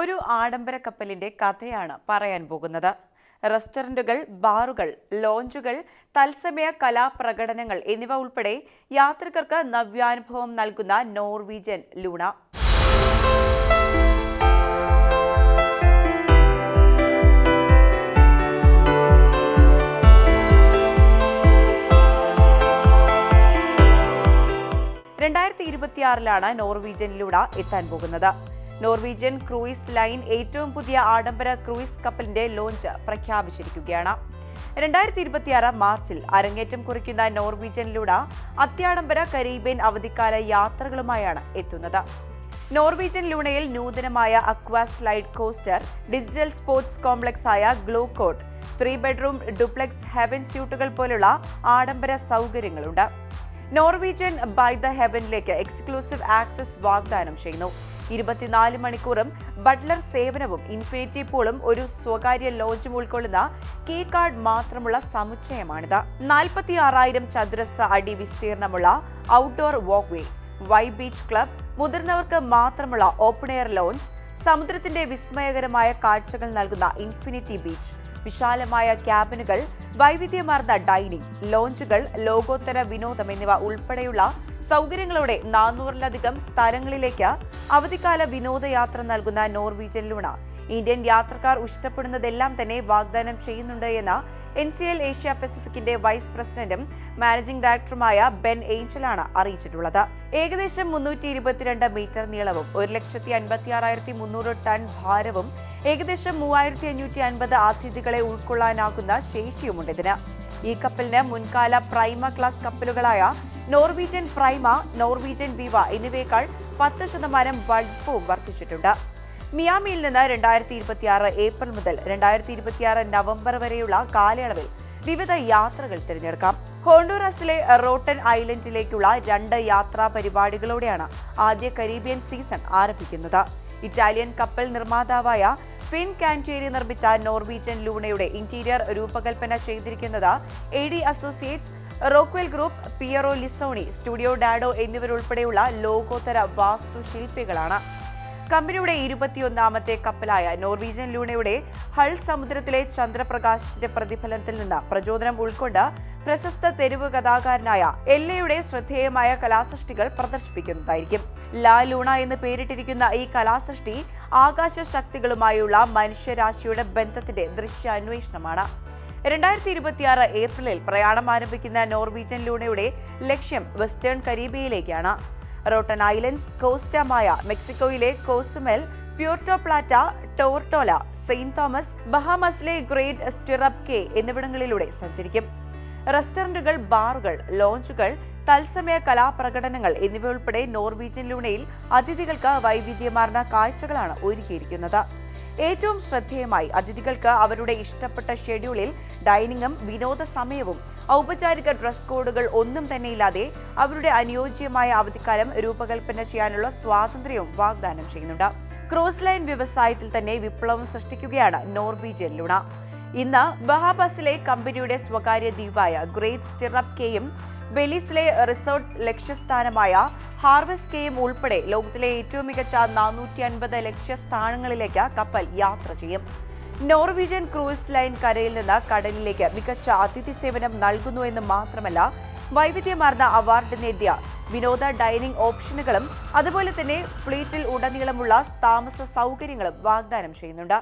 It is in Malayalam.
ഒരു ആഡംബര കപ്പലിന്റെ കഥയാണ് പറയാൻ പോകുന്നത്. റെസ്റ്റോറന്റുകൾ ബാറുകൾ ലോഞ്ചുകൾ തത്സമയ കലാപ്രകടനങ്ങൾ എന്നിവ ഉൾപ്പെടെ യാത്രികർക്ക് നവ്യാനുഭവം നൽകുന്ന നോർവീജിയൻ ലൂണ. രണ്ടായിരത്തി ഇരുപത്തിയാറിലാണ് നോർവീജൻ ലൂണ എത്താൻ പോകുന്നത്. നോർവീജിയൻ ക്രൂയിസ് ലൈൻ ഏറ്റവും പുതിയ ആഡംബര ക്രൂയിസ് കപ്പലിന്റെ ലോഞ്ച് പ്രഖ്യാപിച്ചിരിക്കുകയാണ്. രണ്ടായിരത്തി ഇരുപത്തിയാറ് മാർച്ചിൽ അരങ്ങേറ്റം കുറിക്കുന്ന നോർവീജിയൻ ലൂണ അത്യാഡംബര കരീബിയൻ അവധിക്കാല യാത്രകളുമായാണ് എത്തുന്നത്. നോർവീജിയൻ ലൂണയിൽ നൂതനമായ aqua slide coaster digital sports complex ആയ ഗ്ലൂക്കോട്ട് ത്രീ ബെഡ്റൂം ഡുപ്ലക്സ് ഹെവൻ സ്യൂട്ടുകൾ പോലുള്ള ആഡംബര സൗകര്യങ്ങളുണ്ട്. നോർവീജിയൻ ബൈ ദ ഹെവനിലേക്ക് എക്സ്ക്ലൂസീവ് ആക്സസ് വാഗ്ദാനം ചെയ്യുന്നു. ഇരുപത്തിനാല് മണിക്കൂറും ബട്ട്ലർ സേവനവും ഇൻഫിനിറ്റി പൂളും ഒരു സ്വകാര്യ ലോഞ്ചും ഉൾക്കൊള്ളുന്ന കീ കാർഡ് മാത്രമുള്ള സമുച്ചയമാണിത്. നാൽപ്പത്തി ആറായിരം ചതുരശ്ര അടി വിസ്തീർണമുള്ള outdoor walkway vibe beach club മുതിർന്നവർക്ക് മാത്രമുള്ള ഓപ്പൺ എയർ ലോഞ്ച് സമുദ്രത്തിന്റെ വിസ്മയകരമായ കാഴ്ചകൾ നൽകുന്ന ഇൻഫിനിറ്റി ബീച്ച് വിശാലമായ ക്യാബിനുകൾ വൈവിധ്യമാർന്ന ഡൈനിങ് ലോഞ്ചുകൾ ലോകോത്തര വിനോദം എന്നിവ ഉൾപ്പെടെയുള്ള സൗകര്യങ്ങളോടെ നാനൂറിലധികം സ്ഥലങ്ങളിലേക്ക് അവധിക്കാല വിനോദയാത്ര നൽകുന്ന നോർവീജൻ ലൂണ ഇന്ത്യൻ യാത്രക്കാർ ഇഷ്ടപ്പെടുന്നതെല്ലാം തന്നെ വാഗ്ദാനം ചെയ്യുന്നുണ്ട് എന്ന് എൻ സി എൽ ഏഷ്യ പസഫിക്കിന്റെ വൈസ് പ്രസിഡന്റും മാനേജിംഗ് ഡയറക്ടറുമായ ബെൻ ഏഞ്ചലാണ് അറിയിച്ചിട്ടുള്ളത്. ഏകദേശം മുന്നൂറ്റി ഇരുപത്തിരണ്ട് മീറ്റർ നീളവും ഒരു ലക്ഷത്തി അൻപത്തി ആറായിരത്തി മുന്നൂറ് ടൺ ഭാരവും ഏകദേശം മൂവായിരത്തി അഞ്ഞൂറ്റി അൻപത് അതിഥികളെ ഉൾക്കൊള്ളാനാകുന്ന ശേഷിയുമുണ്ട് ഇതിന്. ഈ കപ്പലിന് മുൻകാല പ്രൈമ ക്ലാസ് കപ്പലുകളായ നോർവീജിയൻ പ്രൈമ നോർവീജിയൻ വിവ എന്നിവയേക്കാൾ പത്ത് ശതമാനം വലുപ്പവും വർദ്ധിച്ചിട്ടുണ്ട്. മിയാമിയിൽ നിന്ന് രണ്ടായിരത്തി ഇരുപത്തിയാറ് ഏപ്രിൽ മുതൽ രണ്ടായിരത്തി ഇരുപത്തിയാറ് നവംബർ വരെയുള്ള കാലയളവിൽ വിവിധ യാത്രകൾ തിരഞ്ഞെടുക്കാം. ഹോണ്ടൂറസിലെ റോട്ടൻ ഐലൻഡിലേക്കുള്ള രണ്ട് യാത്രാ പരിപാടികളോടെയാണ് ആദ്യ കരീബിയൻ സീസൺ ആരംഭിക്കുന്നത്. ഇറ്റാലിയൻ കപ്പൽ നിർമ്മാതാവായ ഫിൻ കാന്റേരി നിർമ്മിച്ച നോർവീജിയൻ ലൂണയുടെ ഇന്റീരിയർ രൂപകൽപ്പന ചെയ്തിരിക്കുന്നത് A D associates Rockwell group Piero Lissoni studio Dado എന്നിവരുൾപ്പെടെയുള്ള ലോകോത്തര വാസ്തുശില്പികളാണ്. കമ്പനിയുടെ ഇരുപത്തിയൊന്നാമത്തെ കപ്പലായ നോർവീജിയൻ ലൂണയുടെ ഹൾ സമുദ്രത്തിലെ ചന്ദ്രപ്രകാശത്തിന്റെ പ്രതിഫലനത്തിൽ നിന്ന് പ്രചോദനം ഉൾക്കൊണ്ട് പ്രശസ്ത തെരുവ് കഥാകാരനായ എല്ലയുടെ ശ്രദ്ധേയമായ കലാസൃഷ്ടികൾ പ്രദർശിപ്പിക്കുന്നതായിരിക്കും. ലാ ലൂണ എന്ന് പേരിട്ടിരിക്കുന്ന ഈ കലാസൃഷ്ടി ആകാശ ശക്തികളുമായുള്ള മനുഷ്യരാശിയുടെ ബന്ധത്തിന്റെ ദൃശ്യാന്വേഷണമാണ്. രണ്ടായിരത്തി ഇരുപത്തിയാറ് ഏപ്രിലിൽ പ്രയാണം ആരംഭിക്കുന്ന നോർവീജിയൻ ലൂണയുടെ ലക്ഷ്യം വെസ്റ്റേൺ കരീബിയയിലേക്കാണ്. റോട്ടൻ ഐലൻഡ്സ് കോസ്റ്റമായ മെക്സിക്കോയിലെ Cozumel Puerto Plata Tortola Saint Thomas ബഹാമസിലെ Great Stirrup Cay എന്നിവിടങ്ങളിലൂടെ സഞ്ചരിക്കും. റെസ്റ്റോറന്റുകൾ ബാറുകൾ ലോഞ്ചുകൾ തത്സമയ കലാപ്രകടനങ്ങൾ എന്നിവ ഉൾപ്പെടെ നോർവീജിയൻ ലൂണയിൽ അതിഥികൾക്ക് വൈവിധ്യമാർന്ന കാഴ്ചകളാണ് ഒരുക്കിയിരിക്കുന്നത്. ഏറ്റവും ശ്രദ്ധേയമായി. അതിഥികൾക്ക് അവരുടെ ഇഷ്ടപ്പെട്ട ഷെഡ്യൂളിൽ ഡൈനിങ്ങും വിനോദ സമയവും ഔപചാരിക ഡ്രസ് കോഡുകൾ ഒന്നും തന്നെ ഇല്ലാതെ അവരുടെ അനുയോജ്യമായ അവധിക്കാലം രൂപകൽപ്പന ചെയ്യാനുള്ള സ്വാതന്ത്ര്യവും വാഗ്ദാനം ചെയ്യുന്നുണ്ട്. ക്രോസ് ലൈൻ വ്യവസായത്തിൽ തന്നെ വിപ്ലവം സൃഷ്ടിക്കുകയാണ് നോർവീജിയൻ ലുണ. ഇന്ന് ബഹാബസിലെ കമ്പനിയുടെ സ്വകാര്യ ദ്വീപായ ഗ്രേറ്റ് സ്റ്റിറപ്പ് കെയും ബെലീസിലെ റിസോർട്ട് ലക്ഷ്യസ്ഥാനമായ ഹാർവെസ്റ്റ് കെയും ഉൾപ്പെടെ ലോകത്തിലെ ഏറ്റവും മികച്ച നാനൂറ്റി അൻപത് ലക്ഷ്യസ്ഥാനങ്ങളിലേക്ക് കപ്പൽ യാത്ര ചെയ്യും. നോർവീജിയൻ ക്രൂയിസ് ലൈൻ കരയിൽ നിന്ന് കടലിലേക്ക് മികച്ച അതിഥി സേവനം നൽകുന്നു എന്ന് മാത്രമല്ല വൈവിധ്യമാർന്ന അവാർഡ് നേടിയ വിനോദ ഡൈനിംഗ് ഓപ്ഷനുകളും അതുപോലെ തന്നെ ഫ്ലീറ്റിൽ ഉടനീളമുള്ള താമസ സൗകര്യങ്ങളും വാഗ്ദാനം ചെയ്യുന്നുണ്ട്.